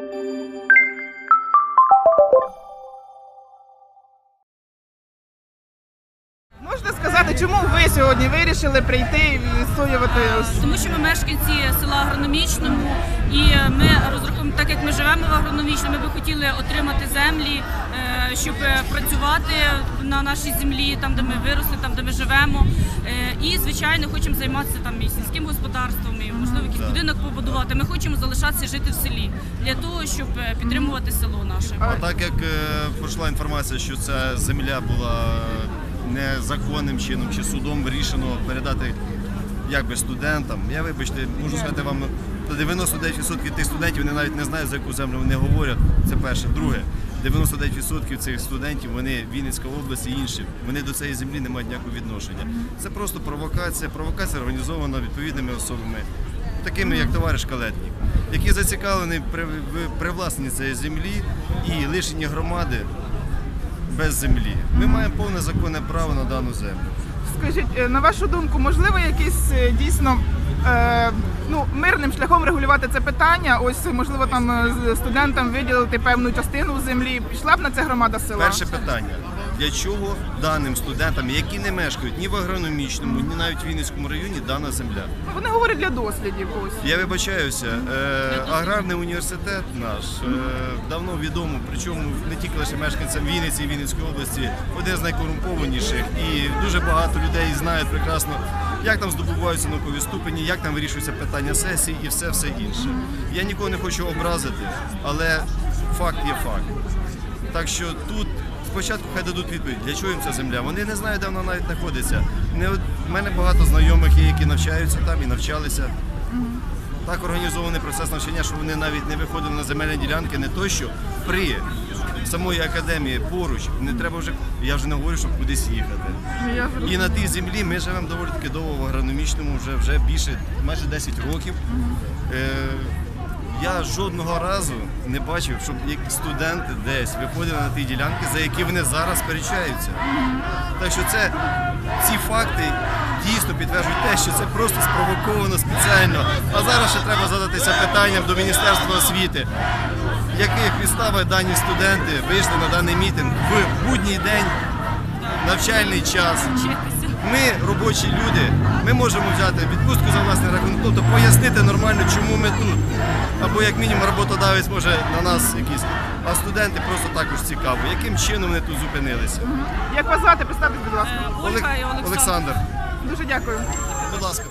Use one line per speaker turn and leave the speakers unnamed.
Thank you. Сказати, чому ви сьогодні вирішили прийти і відстоювати
Тому що ми мешканці села Агрономічному, і ми розраховуємо, так як ми живемо в агрономічному, ми би хотіли отримати землі, е, щоб працювати на нашій землі, там де ми виросли, там де ми живемо. Е, І звичайно хочемо займатися там і сільським господарством, і можливо якийсь будинок побудувати. Ми хочемо залишатися жити в селі для того, щоб підтримувати село наше.
А так як е, пройшла інформація, що ця земля була незаконним чином чи судом вирішено передати якби студентам, я вибачте, можу сказати вам, 99% тих студентів вони навіть не знають, за яку землю вони говорять. Це перше. Друге, 99% цих студентів вони Вінницька область і інші. Вони до цієї землі не мають ніякого відношення. Це просто провокація. Провокація організована відповідними особами, такими як товариш Калетнік, які зацікавлені при привласненні цієї землі і лишені громади без землі. Ми маємо повне законне право на дану землю.
скажіть, е, на вашу думку, можливо, якийсь е, дійсно е, ну, мирним шляхом регулювати це питання? Ось можливо там е, студентам виділити певну частину землі. Пішла б на це громада села?
Перше питання. Для чого даним студентам, які не мешкають ні в агрономічному, ні навіть в Вінницькому районі, дана земля?
Ну, Вони говорять для дослідів. Ось.
Я вибачаюся, е, аграрний університет наш е, давно відомо, причому не тільки лише мешканцям Вінниці і Вінницької області, один з найкорумпованіших, і дуже багато людей знають прекрасно, як там здобуваються наукові ступені, як там вирішуються питання сесій і все все інше. Я нікого не хочу образити, але факт є факт. Так що тут спочатку хай дадуть відповідь, для чого їм ця земля. Вони не знають, де вона навіть знаходиться. Не от- в мене багато знайомих є, які навчаються там і навчалися. Так організований процес навчання, що вони навіть не виходили на земельні ділянки, не то що при самої академії поруч. Не треба вже, я вже не говорю, щоб кудись їхати.
Я зрозуміла.
І на тій землі ми живемо доволі таки довго в агрономічному, вже вже більше, майже 10 років. Е, я жодного разу не бачив, щоб студенти десь виходили на ті ділянки, за які вони зараз сперечаються. Так що це ці факти дійсно підтверджують те, що це просто спровоковано спеціально. А зараз ще треба задатися питанням до Міністерства освіти. Яких підставах дані студенти вийшли на даний мітинг в будній день, навчальний час. Ми робочі люди, ми можемо взяти відпустку за власний рахунок, тобто пояснити нормально, чому ми тут. Або як мінімум роботодавець може на нас якісь. А студенти просто також цікаво, яким чином вони тут зупинилися.
Як вас звати? Представте, будь ласка.
Е,
Олег-. Олександр,
Дуже дякую.
будь ласка.